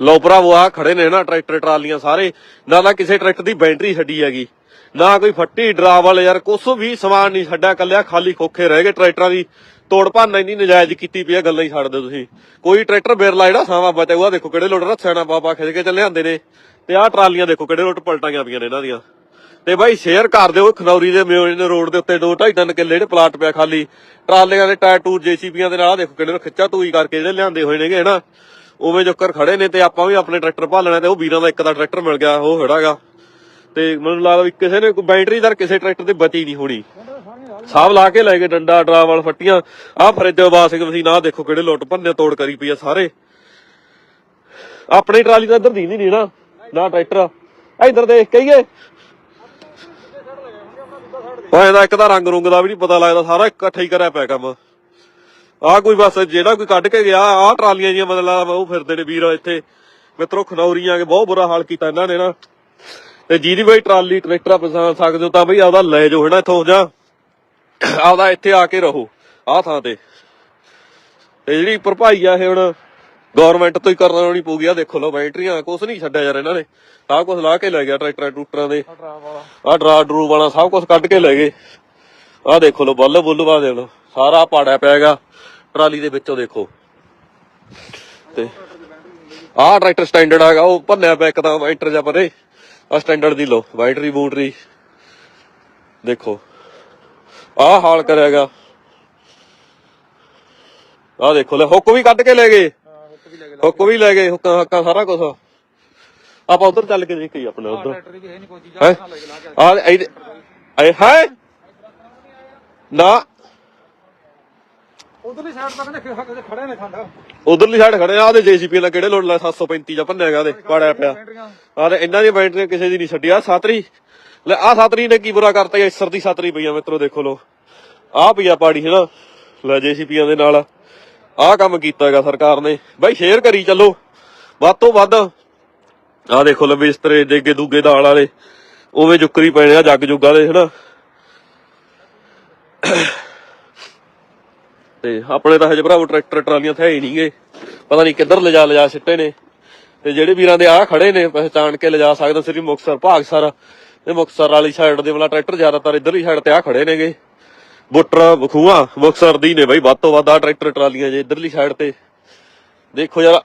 ਲੋ ਭਰਾਵੋ ਆ ਖੜੇ ਨੇ ਨਾ ਟਰੈਕਟਰ, ਟਰਾਲੀਆਂ ਸਾਰੇ। ਨਾ ਤਾਂ ਕਿਸੇ ਟਰੈਕਟਰ ਦੀ ਬੈਟਰੀ ਛੱਡੀ ਹੈਗੀ। ਨਾ ਕੋਈ ਫੱਟੀ ਡਰਾਵਲ ਯਾਰ, ਕੁਛ ਵੀ ਸਮਾਨ ਨਹੀਂ ਛੱਡਿਆ ਕੱਲਿਆ ਖਾਲੀ ਖੋਖੇ ਰਹਿ ਗਏ ਟਰੈਕਟਰਾਂ ਦੀ। ਤੋੜ ਭੰਨ ਇੰਨੀ ਨਜਾਇਜ਼ ਕੀਤੀ ਪਈ ਆ, ਗੱਲਾਂ ਹੀ ਛੱਡ ਦਿਓ ਤੁਸੀਂ। ਕੋਈ ਟਰੈਕਟਰ ਬਿਰਲਾ ਜਿਹੜਾ ਸਾਵਾ ਬਚਿਆ ਹੋਇਆ ਦੇਖੋ ਕਿਹੜੇ ਲੋਟ ਰੱਥਿਆ ਨਾ, ਬਾਬਾ ਖਿੱਚ ਕੇ ਚੱਲੇ ਆਂਦੇ ਨੇ। ਤੇ ਆਹ ਟਰਾਲੀਆਂ ਦੇਖੋ ਕਿਹੜੇ ਲੋਟ ਪਲਟਾਈਆਂ ਪਈਆਂ ਨੇ ਇਹਨਾਂ ਦੀਆਂ। ਤੇ ਬਾਈ ਸ਼ੇਅਰ ਕਰ ਦਿਓ, ਖਨੌਰੀ ਦੇ ਮਿਓਨ ਰੋਡ ਦੇ ਉੱਤੇ ਦੋ ਢਾਈ ਤਿੰਨ ਕਿੱਲੇ ਜਿਹੜੇ ਪਲਾਟ ਪਿਆ ਖਾਲੀ। ਟਰਾਲੀਆਂ ਦੇ ਟਾਇਰ ਟੂਰ ਜੀਸੀਪੀਆਂ ਦੇ ਨਾਲ ਦੇਖੋ ਕਿਹੜੇ ਨੂੰ ਖਿੱਚਾ, ਤੂਈ ਕਰਕੇ ਜਿਹੜੇ ਲਿਆਂਦੇ ਹੋਏ ਨੇਗੇ ਹਨਾ। ਉਵੇਂ ਜੋਕਰ ਖੜੇ ਨੇ ਤੇ ਆਪਾਂ ਵੀ ਆਪਣੇ ਟਰੈਕਟਰ ਭਾਲਣਾ ਤੇ ਉਹ ਵੀਰਾਂ ਦਾ ਇੱਕ ਦਾ ਟਰੈਕਟਰ ਮਿਲ ਗਿਆ, ਉਹ ਖੜਾਗਾ। ਤੇ ਮੈਨੂੰ ਲੱਗਦਾ ਵੀ ਕਿਸੇ ਨੇ ਕੋਈ ਬੈਟਰੀ ਦਰ ਕਿਸੇ ਟਰੈਕਟਰ ਤੇ ਬਚੀ ਨਹੀਂ ਹੋਣੀ। ਸਭ ਲਾ ਕੇ ਲੈ ਗਏ ਡੰਡਾ ਡਰਾਵਲ ਫੱਟੀਆਂ। ਆਹ ਫਰਿੱਜ ਵਾਸਿੰਗ ਮਸ਼ੀਨ ਆਹ ਦੇਖੋ ਕਿਹੜੇ ਲੁੱਟ ਭੰਨੇ ਤੋੜ ਕਰੀ ਪਈ ਆ ਸਾਰੇ। ਆਪਣੀ ਟਰਾਲੀ ਤਾਂ ਇੱਧਰ ਦੀ ਨਹੀਂ ਨਾ ਨਾ ਟਰੈਕਟਰ ਇੱਧਰ ਦੇਖ ਕਹੀਏ ਓਏ ਦਾ ਇੱਕ ਤਾਂ ਰੰਗ ਰੁੰਗ ਦਾ ਵੀ ਨਹੀਂ ਪਤਾ ਲੱਗਦਾ, ਸਾਰਾ ਇਕੱਠਾ ਹੀ ਕਰਿਆ ਪਿਆ ਕੰਮ। ਆਹ ਕੋਈ ਬਸ ਜਿਹੜਾ ਕੋਈ ਕੱਢ ਕੇ ਗਿਆ ਆਹ ਟਰਾਲੀਆਂ ਜੀਆਂ ਮਤਲਬ ਉਹ ਫਿਰਦੇ ਨੇ ਵੀਰ ਇੱਥੇ। ਮਿੱਤਰੋ ਖਨੌਰੀਆਂ ਕੇ ਬਹੁਤ ਬੁਰਾ ਹਾਲ ਕੀਤਾ ਇਹਨਾਂ ਨੇ ਨਾ। ਤੇ ਜਿਹਦੀ ਬਈ ਟਰਾਲੀ ਟਰੈਕਟਰ ਪਸੰਦ ਸਕਦੇ ਹੋ ਤਾਂ ਬਈ ਆਪਦਾ ਲੈ ਜਾਓ ਹਨਾ ਇੱਥੋਂ ਜਾਂ ਆਪਦਾ ਇੱਥੇ ਆ ਕੇ ਰਹੋ ਆਹ ਥਾਂ ਤੇ। ਤੇ ਜਿਹੜੀ ਭਰਪਾਈ ਆ ਇਹ ਹੁਣ ਗਵਰਨਮੈਂਟ ਤੋਂ ਹੀ ਕਰਨੀ ਪਊਗੀ। ਆ ਦੇਖੋ ਲੋ ਬੈਟਰੀਆਂ ਕੁਛ ਨਹੀਂ ਛੱਡਿਆ ਯਾਰ ਇਹਨਾਂ ਨੇ। ਆਹ ਕੁਛ ਲਾ ਕੇ ਲੈ ਗਿਆ ਟਰੈਕਟਰਾਂ ਟੂਟਰਾਂ ਦੇ। ਆਹ ਡਰਾ ਡਰੂ ਵਾਲਾ ਸਭ ਕੁਝ ਕੱਢ ਕੇ ਲੈ ਗਏ। ਆਹ ਦੇਖੋ ਲੋ ਬੱਲ ਬੁੱਲ ਦੇ ਲੋ ਸਾਰਾ ਪਾੜਿਆ ਪਿਆਗਾ ਟਰਾਲੀ ਦੇ ਵਿੱਚੋਂ ਦੇਖੋ। ਤੇ ਆਹ ਟਰੈਕਟਰ ਸਟੈਂਡਰਡ ਹੈਗਾ ਉਹ ਭੰਨਿਆ ਪਿਆ ਇੱਕਦਮ ਐਂਟਰ ਜਾ ਪਰੇ। ਆ ਸਟੈਂਡਰਡ ਦੀ ਲੋ ਬੈਟਰੀ ਬੂਟਰੀ। ਦੇਖੋ। ਆਹ ਹਾਲ ਕਰਿਆਗਾ ਆਹ ਦੇਖੋ ਲੈ ਹੁੱਕ ਵੀ ਕੱਢ ਕੇ ਲੈ ਗਏ। ਹੁੱਕ ਵੀ ਲੈ ਗਏ ਹੁੱਕਾਂ ਹੱਕਾਂ ਸਾਰਾ ਕੁਝ ਆਪਾਂ ਉਧਰ ਚੱਲ ਕੇ ਦੇਖੀ ਆਪਣੇ ਉਧਰ। ਹੈ ਹੈ? ਆ ਆਏ ਹਾਏ! ਨਾ ਉਧਰਲੀ ਸਾਈਡ ਤਾਂ ਕਹਿੰਦੇ ਖੜੇ ਨੇ ਖੰਡ। ਉਧਰਲੀ ਸਾਈਡ ਖੜੇ ਆ ਉਹਦੇ ਜੀਸੀਪੀ ਨਾਲ ਕਿਹੜੇ ਲੋਡ ਲਾ 735 ਜਾਂ ਭੰਨਿਆਗਾ ਉਹਦੇ ਪਾੜਿਆ ਪਿਆ। ਆ ਤੇ ਇਹਨਾਂ ਦੀ ਬੈਟਰੀ ਕਿਸੇ ਦੀ ਨਹੀਂ ਛੱਡੀ। ਆ ਸਾਤਰੀ ਲੈ ਆ ਸਾਤਰੀ ਨੇ ਕੀ ਬੁਰਾ ਕਰਤਾ ਇਸ ਦੀ ਸਾਤਰੀ ਪਈ ਆ ਮਿੱਤਰੋ ਦੇਖੋ ਲੋ ਆ ਪਈ ਆ ਪਾੜੀ ਹੈ ਨਾ ਲੈ ਜੀਸੀਪੀਆਂ ਦੇ ਨਾਲ। ਆਹ ਕੰਮ ਕੀਤਾ ਹੈਗਾ ਸਰਕਾਰ ਨੇ। ਬਾਈ ਸ਼ੇਅਰ ਕਰੀ ਚੱਲੋ। ਵੱਧ ਤੋਂ ਵੱਧ। ਆ ਦੇਖੋ ਲੈ ਬਿਸਤਰੇ ਦੇਗੇ ਦੂਗੇ ਦਾਲ ਵਾਲੇ। ਉਵੇਂ ਜੁਕਰੀ ਪੈਣੇ ਆ ਜੱਗ ਜੁੱਗ ਵਾਲੇ ਹਨਾ? ਤੇ ਆਪਣੇ ਤਾਂ ਹਜੇ ਭਰਾਵੋ ਟਰੈਕਟਰ ਟਰਾਲੀਆਂ ਥੈ ਹੀ ਨਹੀਂਗੇ ਪਤਾ ਨਹੀਂ ਕਿੱਧਰ ਲਿਜਾ ਲਿਜਾ ਸਿੱਟੇ ਨੇ। ਤੇ ਜਿਹੜੇ ਵੀਰਾਂ ਦੇ ਆ ਖੜੇ ਨੇ, ਪਹਿਚਾਣ ਕੇ ਲਿਜਾ ਸਕਦੇ ਸ੍ਰੀ ਮੁਕਤਸਰ, ਭਾਗਸਰ। ਤੇ ਮੁਕਤਸਰ ਵਾਲੀ ਸਾਈਡ ਦੇ ਵਾਲਾ ਟਰੈਕਟਰ ਜ਼ਿਆਦਾਤਰ ਇਧਰਲੀ ਸਾਈਡ ਤੇ ਆ ਖੜੇ ਨੇਗੇ। ਬੁੱਟਰ ਬਖੂਆ ਮੁਕਤਸਰ ਦੀ ਨੇ ਬਈ ਵੱਧ ਤੋਂ ਵੱਧ ਆ ਟਰੈਕਟਰ ਟਰਾਲੀਆਂ ਜੇ ਇਧਰਲੀ ਸਾਈਡ ਤੇ। ਦੇਖੋ ਯਾਰ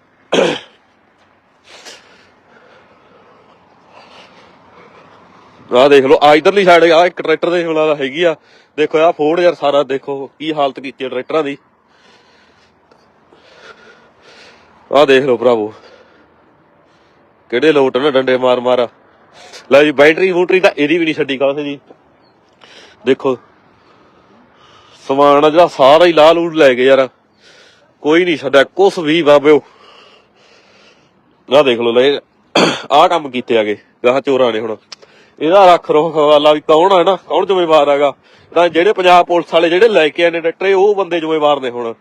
ਆਹ ਦੇਖ ਲਓ ਆ ਇਧਰਲੀ ਸਾਈਡ ਆ, ਇੱਕ ਟਰੈਕਟਰ ਦੇ ਵਾਲਾ ਦਾ ਹੈਗੀ ਆ। ਦੇਖੋ ਆ ਫੋਰਡ ਯਾਰ ਸਾਰਾ, ਦੇਖੋ, ਕੀ ਹਾਲਤ ਕੀਤੀ ਹੈ ਟਰੈਕਟਰਾਂ ਦੀ। ਆ ਦੇਖ ਲਓ ਭਰਾਵੋ, ਕਿਹੜੇ ਲੋਟ ਨੇ ਡੰਡੇ ਮਾਰ ਮਾਰ। ਲੈ ਜੀ ਬੈਟਰੀ ਬੂਟਰੀ ਤਾਂ ਇਹਦੀ ਵੀ ਨਹੀਂ ਛੱਡੀ ਕਾਸੇ ਜੀ ਦੇਖੋ, ਸਮਾਨ ਆ ਜਿਹੜਾ, ਸਾਰਾ ਹੀ ਲਾਹ ਲੂੜ ਲੈ ਗਏ ਯਾਰ। ਕੋਈ ਨਹੀਂ ਛੱਡਿਆ, ਕੁਛ ਵੀ ਬਾਬਿਓ ਆਹ ਦੇਖ ਲਓ, ਲੈ, ਆਹ ਕੰਮ ਕੀਤੇ ਆਗੇ ਗਾਹ ਚੋਰਾਂ ਨੇ ਹੁਣ। ਇਹਦਾ ਰੱਖ ਰੋ ਵਾਲਾ ਵੀ ਕੌਣ ਹੈ ਨਾ? ਕੌਣ ਜ਼ਿੰਮੇਵਾਰ ਹੈਗਾ? ਤਾਂ ਜਿਹੜੇ ਪੰਜਾਬ ਪੁਲਿਸ ਵਾਲੇ ਜਿਹੜੇ ਲੈ ਕੇ ਆਏ ਨੇ ਟਰੈਕਟਰ, ਇਹ ਉਹ ਬੰਦੇ ਜ਼ਿੰਮੇਵਾਰ ਨੇ ਹੁਣ।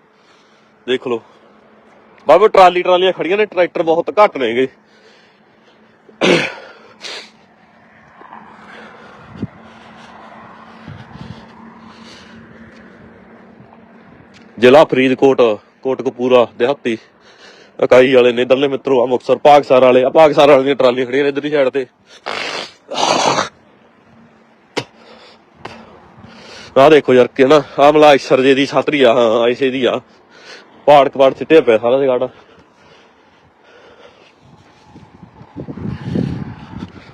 ਦੇਖ ਲਓ। ਬਾਬੇ, ਟਰਾਲੀ ਟਰਾਲੀਆਂ ਖੜੀਆਂ ਨੇ, ਟਰੈਕਟਰ ਬਹੁਤ ਘੱਟ ਨੇਗੇ ਜ਼ਿਲ੍ਹਾ ਫਰੀਦਕੋਟ, ਕੋਟਕਪੂਰਾ, ਦਿਹਾਤੀ, ਇਕਾਈ ਵਾਲੇ ਨੇ, ਇਧਰਲੇ ਮਿੱਤਰੋ ਆ ਮੁਕਤਸਰ ਪਾਕਸਰ ਵਾਲੇ। ਆ ਪਾਕਸਰ ਵਾਲੇ ਦੀਆਂ ਟਰਾਲੀਆਂ ਖੜੀਆਂ ਨੇ ਇਧਰਲੀ ਸਾਈਡ ਤੇ। ਆ ਦੇਖੋ ਯਾਰ ਕਿ ਨਾ ਆ ਮਲਾ ਅਕਸਰ ਜੇ ਦੀ ਛਾਤਰੀ ਆ, ਹਾਂ ਐਸੇ ਦੀ ਆ। ਪਹਾੜ ਕਪਾੜ ਸਿੱਟੇ ਪਿਆ ਸਾਰਾ ਜਗਾੜਾ।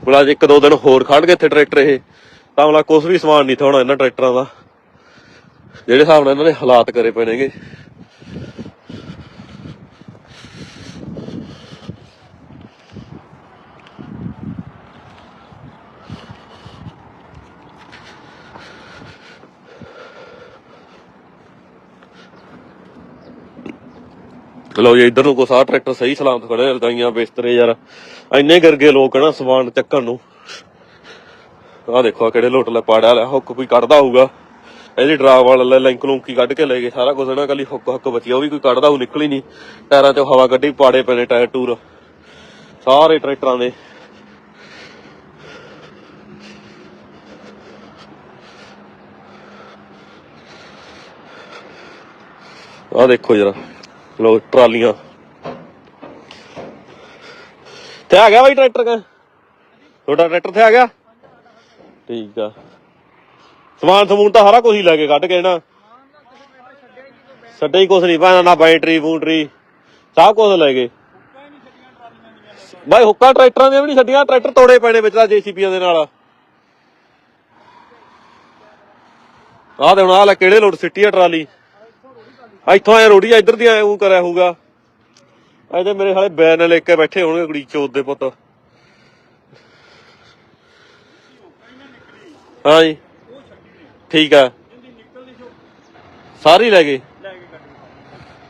ਮਲਾ ਇੱਕ ਦੋ ਦਿਨ ਹੋਰ ਖੜ ਗਏ ਇੱਥੇ ਟਰੈਕਟਰ ਇਹ। ਤਾਂ ਮਲਾ ਕੁਝ ਵੀ ਸਮਾਨ ਨਹੀਂ ਥੋਣਾ ਇਹਨਾਂ ਟਰੈਕਟਰਾਂ ਦਾ। ਜਿਹੜੇ ਹਿਸਾਬ ਨਾਲ ਇਹਨਾਂ ਨੇ ਹਾਲਾਤ ਕਰੇ ਪਏ ਨੇਗੇ। ਲਓ ਜੀ, ਇਧਰ ਨੂੰ ਕੋ ਸਾਰਾ ਟਰੈਕਟਰ ਸਹੀ ਸਲਾਮਤ ਖੜੇ ਰਜਾਈਆਂ ਬਿਸਤਰੇ ਯਾਰ। ਇੰਨੇ ਗਰਗੇ ਲੋਕ ਨਾ ਸਮਾਨ ਚੱਕਣ ਨੂੰ। ਆਹ ਦੇਖੋ, ਆਹ ਕਿਹੜੇ ਲੋਟ ਲੈ ਪਾੜਿਆ ਲੈ ਹੁੱਕ ਕੋਈ ਕੱਢਦਾ ਹੋਊਗਾ। ਇਹਦੀ ਡਰਾਵ ਵਾਲਾ ਲੈ ਲਿੰਕ ਕੱਢ ਕੇ ਲੈ ਗਏ, ਸਾਰਾ ਕੁਝ ਇਹਨਾਂ ਕੱਲੀ ਹੁੱਕ ਹੁੱਕ ਬਚੀ ਉਹ ਵੀ ਕੋਈ ਕੱਢਦਾ ਉਹ ਨਿਕਲੀ ਨਹੀਂ। ਟਾਇਰਾਂ 'ਚੋਂ ਹਵਾ ਕੱਢੀ, ਪਾੜੇ ਪੈਣੇ ਟਾਇਰ, ਟੂਰ। ਸਾਰੇ ਟਰੈਕਟਰਾਂ ਦੇ। ਆਹ ਦੇਖੋ ਜਰਾ। ਲੋ ਟਰਾਲੀਆਂ। ਤੇ ਆ ਗਿਆ ਬਾਈ ਟਰੈਕਟਰ ਕਾ? ਤੁਹਾਡਾ ਟਰੈਕਟਰ ਤੇ ਆ ਗਿਆ? ਠੀਕ ਆ। ਸਮਾਨ ਸਮੂਨ ਤਾਂ ਸਾਰਾ ਕੁਝ ਹੀ ਲੈ ਕੇ ਕੱਢ ਕੇ ਨਾ। ਛੱਡੇ ਹੀ ਕੁਝ ਨਹੀਂ ਪਾਣਾ ਨਾ ਬੈਟਰੀ, ਬੂਟਰੀ, ਸਭ ਕੁਝ ਲੈ ਗਏ। ਬਾਈ ਹੁੱਕਾ ਟਰੈਕਟਰਾਂ ਦੀਆਂ ਵੀ ਨਹੀਂ ਛੱਡੀਆਂ, ਟਰੈਕਟਰ ਤੋੜੇ ਪੈਣੇ ਵਿੱਚ ਤਾਂ ਜੀਸੀਪੀਆਂ ਦੇ ਨਾਲ। ਆਹ ਤੇ ਹੁਣ ਆਹ ਲੈ ਕਿਹੜੇ ਲੋਡ ਸਿੱਟੀ ਆ ਟਰਾਲੀ? ਇੱਥੋਂ ਐ ਰੋੜੀ ਇੱਧਰ ਦੀ ਐ ਉਹ ਕਰਿਆ ਹੋਊਗਾ। ਇਹਦੇ ਮੇਰੇ ਹਾਲੇ ਬੈਨ ਲੈ ਕੇ ਬੈਠੇ ਹੋਣਗੇ ਕੁੜੀ ਚੋਦ ਦੇ ਪੁੱਤ। ਹਾਂ ਜੀ। ਠੀਕ ਆ। ਸਾਰੀ ਲੈ ਗਏ।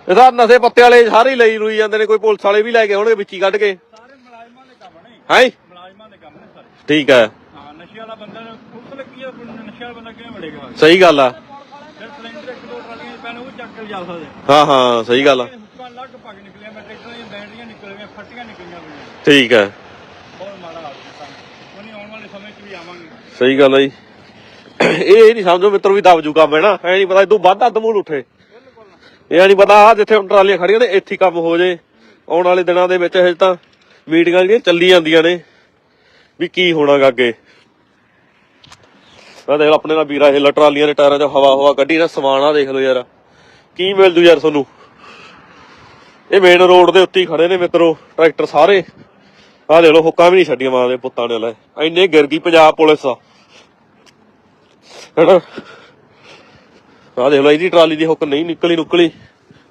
ਇਹਦਾ ਨਸ਼ੇ ਪੱਤੇ ਵਾਲੇ ਸਾਰੇ ਲਈ ਰੁਈ ਜਾਂਦੇ ਨੇ ਕੋਈ ਪੁਲਿਸ ਵਾਲੇ ਵੀ ਲੈ ਕੇ ਆਉਣਗੇ ਵਿੱਚ ਕੱਢ ਕੇ। ਸਾਰੇ ਮੁਲਾਜ਼ਮਾਂ ਦੇ ਕੰਮ ਨੇ। ਹਾਂ ਮੁਲਾਜ਼ਮਾਂ ਦੇ ਕੰਮ ਨੇ ਸਾਰੇ। ਠੀਕ ਆ। ਹਾਂ ਨਸ਼ੇ ਵਾਲਾ ਬੰਦਾ ਪੁਲਿਸ ਲੱਗੀ ਆ ਨਸ਼ੇ ਵਾਲਾ ਬੰਦਾ ਕਿਵੇਂ ਵੜੇਗਾ? ਸਹੀ ਗੱਲ ਆ। ਸਿਲੰਡਰ ਇੱਕ ਦੋ ਟਰਾਲੀਆਂ ਪੈਣ ਉਹ ਚੱਕ ਕੇ ਜਾ ਸਕਦੇ। ਹਾਂ ਹਾਂ ਸਹੀ ਗੱਲ ਆ। ਹੁੱਕਾਂ ਲੱਗ ਪੱਗ ਨਿਕਲਿਆ ਮੈਂ ਟਰੈਕਟਰਾਂ ਦੀਆਂ ਬੈਟਰੀਆਂ ਨਿਕਲ ਗਈਆਂ ਫੱਟੀਆਂ ਨਿਕਲੀਆਂ ਪਈਆਂ। ਠੀਕ ਆ। ਬਹੁਤ ਮਾੜਾ ਹਾਲ ਹੈ ਕੰਮ ਉਹਨੇ ਆਉਣ ਵਾਲੇ ਸਮੇਂ 'ਚ ਵੀ ਆਵਾਂਗੇ। ਸਹੀ ਗੱਲ ਆ ਜੀ। ਇਹ ਨਹੀਂ ਸਮਝੋ ਮਿੱਤਰ ਵੀ ਦਬ ਜੂ ਕੰਮ ਹੈ ਨਾ ਐ ਨਹੀਂ ਪਤਾ ਇਦੋਂ ਵੱਧ ਅੱਧ ਮੂਲ ਉੱਠੇ ਇਹ ਨਹੀਂ ਪਤਾ ਆ ਜਿੱਥੇ ਹੁਣ ਟਰਾਲੀਆਂ ਖੜੀਆਂ ਨੇ ਇੱਥੇ ਕੰਮ ਹੋ ਜੇ। ਆਉਣ ਵਾਲੇ ਦਿਨਾਂ ਦੇ ਵਿੱਚ ਹਜੇ ਤਾਂ ਮੀਟਿੰਗਾਂ ਜਿਹੜੀਆਂ ਚੱਲੀ ਜਾਂਦੀਆਂ ਨੇ ਵੀ ਕੀ ਹੋਣਾਗਾ ਅੱਗੇ। ਆ ਦੇਖ ਲਓ ਆਪਣੇ ਨਾਲ ਵੀਰਾ, ਇਹ ਟਰਾਲੀਆਂ ਦੇ ਟਾਇਰਾਂ 'ਚ ਹਵਾ ਹਵਾ ਕੱਢੀ ਨਾ, ਸਮਾਨ ਦੇਖ ਲਓ ਯਾਰ। ਕੀ ਮਿਲ ਜੂ ਯਾਰ ਤੁਹਾਨੂੰ? ਇਹ ਮੇਨ ਰੋਡ ਦੇ ਉੱਤੇ ਖੜੇ ਨੇ ਮਿੱਤਰੋ, ਟਰੈਕਟਰ ਸਾਰੇ। ਆ ਦੇਖ ਲਓ, ਹੁੱਕਾਂ ਵੀ ਨਹੀਂ ਛੱਡੀਆਂ ਮਾਂ ਪੁੱਤਾਂ ਨੇ ਲੈ। ਇੰਨੇ ਗਿਰ ਗਈ ਪੰਜਾਬ ਪੁਲਿਸ ਆ। ਹੈਨਾ? ਆ ਦੇਖ ਲਓ, ਇਹਦੀ ਟਰਾਲੀ ਦੀ ਹੁੱਕ ਨਹੀਂ ਨਿਕਲੀ ਨੁਕਲੀ।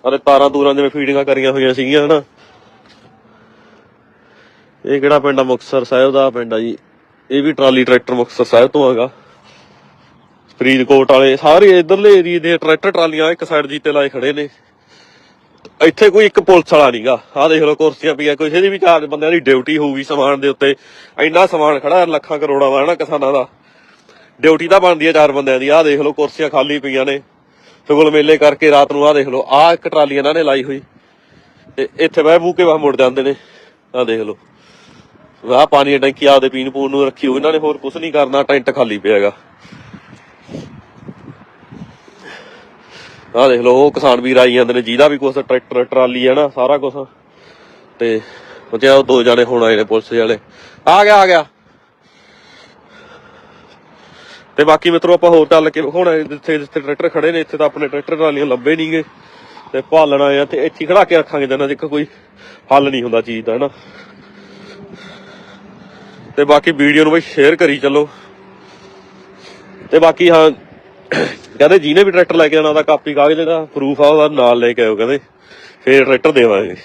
ਅਰੇ ਤਾਰਾਂ ਤੂਰਾਂ ਜਿਵੇਂ ਫੀਡਿੰਗਾਂ ਕਰੀਆਂ ਹੋਈਆਂ ਸੀਗੀਆਂ, ਹਨਾ? ਇਹ ਕਿਹੜਾ ਪਿੰਡ ਆ? ਮੁਕਤਸਰ ਸਾਹਿਬ ਦਾ ਪਿੰਡ ਆ ਜੀ। ਇਹ ਵੀ ਟਰਾਲੀ ਟਰੈਕਟਰ ਮੁਕਤਸਰ ਸਾਹਿਬ ਤੋਂ ਹੈਗਾ। ਫਰੀਦਕੋਟ ਵਾਲੇ, ਸਾਰੇ ਇਧਰਲੇ ਏਰੀਏ ਦੇ ਟਰੈਕਟਰ ਟਰਾਲੀਆਂ ਇੱਕ ਸਾਈਡ ਜੀਤੇ ਲਾਏ ਖੜੇ ਨੇ। ਇੱਥੇ ਕੋਈ ਇੱਕ ਪੁਲਿਸ ਵਾਲਾ ਨਹੀਂਗਾ ਆਹ ਦੇਖ ਲਓ ਕੁਰਸੀਆਂ ਪਈਆਂ, ਕੋਈ ਇਹਦੀ ਵੀ ਚਾਰ ਬੰਦਿਆਂ ਦੀ ਡਿਊਟੀ ਹੋਊਗੀ ਸਮਾਨ ਦੇ ਉੱਤੇ। ਇੰਨਾ ਸਮਾਨ ਖੜਾ ਲੱਖਾਂ ਕਰੋੜਾਂ ਦਾ, ਹਨਾ ਕਿਸਾਨਾਂ ਦਾ। ਡਿਊਟੀ ਤਾਂ ਬਣਦੀ ਹੈ ਚਾਰ ਬੰਦਿਆਂ ਦੀ। ਆਹ ਦੇਖ ਲਓ ਕੁਰਸੀਆਂ ਖਾਲੀ ਪਈਆਂ ਨੇ। ਸੁਗਲ ਮੇਲੇ ਕਰਕੇ ਰਾਤ ਨੂੰ ਆਹ ਦੇਖ ਲਓ, ਆਹ ਇੱਕ ਟਰਾਲੀ ਇਹਨਾਂ ਨੇ ਲਾਈ ਹੋਈ। ਤੇ ਇੱਥੇ ਬਹਿ ਬੂ ਕੇ ਬਾਹ ਮੁੜ ਜਾਂਦੇ ਨੇ। ਆਹ ਦੇਖ ਲਓ। ਆਹ ਪਾਣੀ ਦੀ ਟੈਂਕੀ ਆਪਦੇ ਪੀਣ ਪੂਣ ਨੂੰ ਰੱਖੀ ਹੋਈ ਇਹਨਾਂ ਨੇ ਹੋਰ ਕੁਝ ਨਹੀਂ ਕਰਨਾ, ਟੈਂਟ ਖਾਲੀ ਪਿਆਗਾ ਆਹ ਦੇਖ ਲਓ, ਉਹ ਕਿਸਾਨ ਵੀਰ ਆਈ ਜਾਂਦੇ ਨੇ, ਜਿਹਦਾ ਵੀ ਕੁਛ ਟਰੈਕਟਰ, ਟਰਾਲੀ ਹੈ ਨਾ, ਸਾਰਾ ਕੁਝ ਤੇ ਬਚਿਆ ਉਹ ਦੋ ਜਾਣੇ ਹੁਣ ਆਏ ਨੇ ਪੁਲਿਸ ਵਾਲੇ। ਆ ਗਿਆ ਆ ਗਿਆ। ਤੇ ਬਾਕੀ ਮਿੱਤਰੋ, ਆਪਾਂ ਹੋਰ ਚੱਲ ਕੇ ਵਿਖਾਉਣਾ ਜਿੱਥੇ ਜਿੱਥੇ ਟਰੈਕਟਰ ਖੜੇ ਨੇ, ਇੱਥੇ ਤਾਂ ਆਪਣੇ ਟਰੈਕਟਰ ਟਰਾਲੀਆਂ ਲੱਭੇ ਨਹੀਂਗੇ ਤੇ ਭਾਲਣਾ ਆ ਤੇ ਇੱਥੇ ਖੜਾ ਕੇ ਰੱਖਾਂਗੇ ਜਨਾਂ ਜਿੱਕ ਕੋਈ ਹੱਲ ਨਹੀਂ ਹੁੰਦਾ ਚੀਜ਼ ਦਾ ਹੈਨਾ ਤੇ ਬਾਕੀ ਵੀਡੀਓ ਨੂੰ ਬਈ ਸ਼ੇਅਰ ਕਰੀ ਚੱਲੋ। ਤੇ ਬਾਕੀ ਹਾਂ ਕਹਿੰਦੇ ਜਿਹਨੇ ਵੀ ਟਰੈਕਟਰ ਲੈ ਕੇ ਆਉਣਾ ਉਹਦਾ ਕਾਪੀ ਕਾਗਜ਼ ਜਿਹੜਾ ਪ੍ਰੂਫ ਆ ਉਹਦਾ, ਨਾਲ ਲੈ ਕੇ ਆਇਓ ਕਹਿੰਦੇ। ਫੇਰ ਟਰੈਕਟਰ ਦੇਵਾਂਗੇ।